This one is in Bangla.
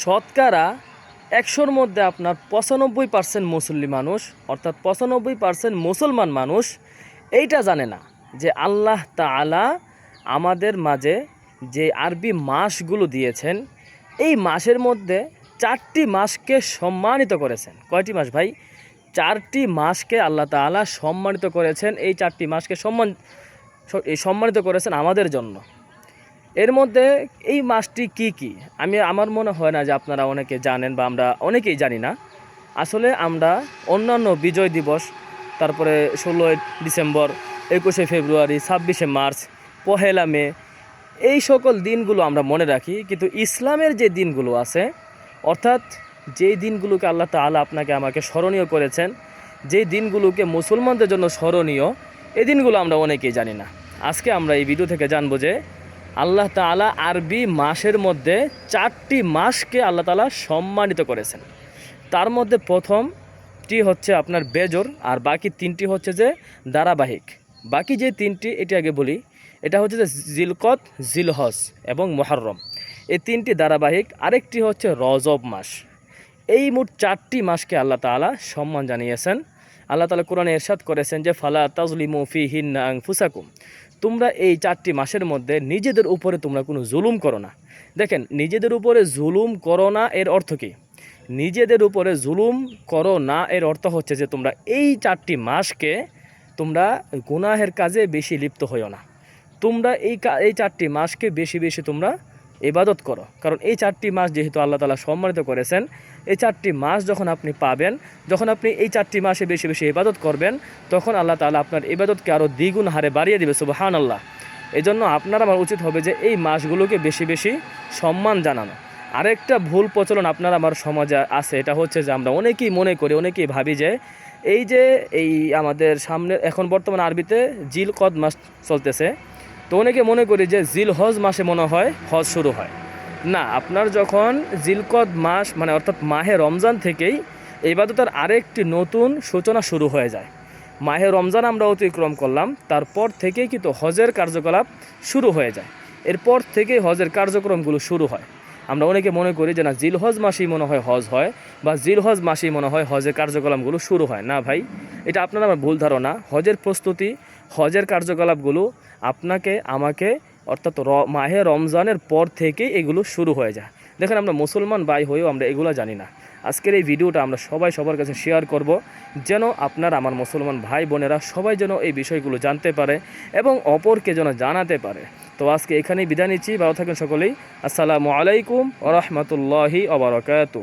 শতকরা একশোর মধ্যে আপনার পঁচানব্বই পার্সেন্ট মুসল্লি মানুষ, অর্থাৎ পঁচানব্বই পার্সেন্ট মুসলমান মানুষ, এইটা জানে না যে আল্লাহ তাআলা আমাদের মাঝে যে আরবি মাসগুলো দিয়েছেন, এই মাসের মধ্যে চারটি মাসকে সম্মানিত করেছেন। কয়টি মাস ভাই? চারটি মাসকে আল্লাহ তাআলা সম্মানিত করেছেন, এই চারটি মাসকে সম্মান সম্মানিত করেছেন আমাদের জন্য। এর মধ্যে এই মাসটি কি কি? আমি, আমার মনে হয় না যে আপনারা অনেকে জানেন বা আমরা অনেকেই জানি না। আসলে আমরা অন্যান্য বিজয় দিবস, তারপরে ষোলোই ডিসেম্বর, একুশে ফেব্রুয়ারি, ছাব্বিশে মার্চ, পহেলা মে, এই সকল দিনগুলো আমরা মনে রাখি। কিন্তু ইসলামের যে দিনগুলো আছে, অর্থাৎ যেই দিনগুলোকে আল্লাহ তাআলা আপনাকে আমাকে স্মরণীয় করেছেন, যেই দিনগুলোকে মুসলমানদের জন্য স্মরণীয় এই দিনগুলো আমরা অনেকেই জানি না। আজকে আমরা এই ভিডিও থেকে জানব যে আল্লাহ তাআলা আরবি মাসের মধ্যে চারটি মাসকে আল্লাহ তালা সম্মানিত করেছেন। তার মধ্যে প্রথমটি হচ্ছে আপনার বেজর, আর বাকি তিনটি হচ্ছে যে ধারাবাহিক। বাকি যে তিনটি, এটি আগে বলি, এটা হচ্ছে যে জিলকত জিলহজ এবং মোহরম এই তিনটি ধারাবাহিক, আরেকটি হচ্ছে রজব মাস। এই মোট চারটি মাসকে আল্লাহ তাআলা সম্মান জানিয়েছেন। আল্লাহ তাআলা কোরআনে এরশাদ করেছেন যে, ফালা তাজলিমু ফি হিন্না আংফুসাকুম তোমরা এই চারটি মাসের মধ্যে নিজেদের উপরে তোমরা কোনো জুলুম করো না। দেখেন, নিজেদের উপরে জুলুম করো না এর অর্থ কী? নিজেদের উপরে জুলুম করো না এর অর্থ হচ্ছে যে তোমরা এই চারটি মাসকে তোমরা গুনাহের কাজে বেশি লিপ্ত হইও না। তোমরা এই এই চারটি মাসকে বেশি বেশি তোমরা ইবাদত করো। কারণ এই চারটি মাস যেহেতু আল্লাহ তালা সম্মানিত করেছেন, এই চারটি মাস যখন আপনি পাবেন, যখন আপনি এই চারটি মাসে বেশি বেশি ইবাদত করবেন, তখন আল্লাহ তালা আপনার ইবাদতকে আরও দ্বিগুণ হারে বাড়িয়ে দেবে সুবাহান আল্লাহ এই জন্য আপনার আমার উচিত হবে যে এই মাসগুলোকে বেশি বেশি সম্মান জানানো। আরেকটা ভুল প্রচলন আপনার আমার সমাজে আছে, এটা হচ্ছে যে আমরা অনেকেই মনে করি, অনেকেই ভাবি যে এই যে এই আমাদের সামনে, এখন বর্তমান আরবিতে জিল কদ মাস চলতেছে। তো অনেকে মনে করি যে জিল হজ মাসে মনে হয় হজ শুরু হয়। না, আপনার যখন জিলকদ মাস মানে অর্থাৎ মাহে রমজান থেকেই ইবাদতের আরেকটি নতুন সূচনা শুরু হয়ে যায়। মাহে রমজান আমরা অতিক্রম করলাম, তারপর থেকেই কিন্তু হজের কার্যকলাপ শুরু হয়ে যায়। এরপর থেকেই হজের কার্যক্রমগুলো শুরু হয়। আমরা অনেকে মনে করি যে না জিলহজ মাসেই মনে হয় হজ হয় বা জিলহজ মাসেই মনে হয় হজের কার্যকলাপগুলো শুরু হয়। না ভাই, এটা আপনার আমার ভুল ধারণা। হজের প্রস্তুতি, হজের কার্যকলাপগুলো আপনাকে, আমাকে, অর্থাৎ র, মাহে রমজানের পর থেকেই এগুলো শুরু হয়ে যায়। দেখেন আমরা মুসলমান ভাই হয়েও আমরা এগুলো জানি না। আজকের এই ভিডিওটা আমরা সবাই সবার কাছে শেয়ার করব, যেন আপনার, আমার মুসলমান ভাই বোনেরা সবাই যেন এই বিষয়গুলো জানতে পারে এবং অপরকে যেন জানাতে পারে। তো আজকে এখানেই বিদায় নিচ্ছি। ভালো থাকেন সকলেই। আসসালামু আলাইকুম ওরহমতুল্লাহি ওবরাকাতু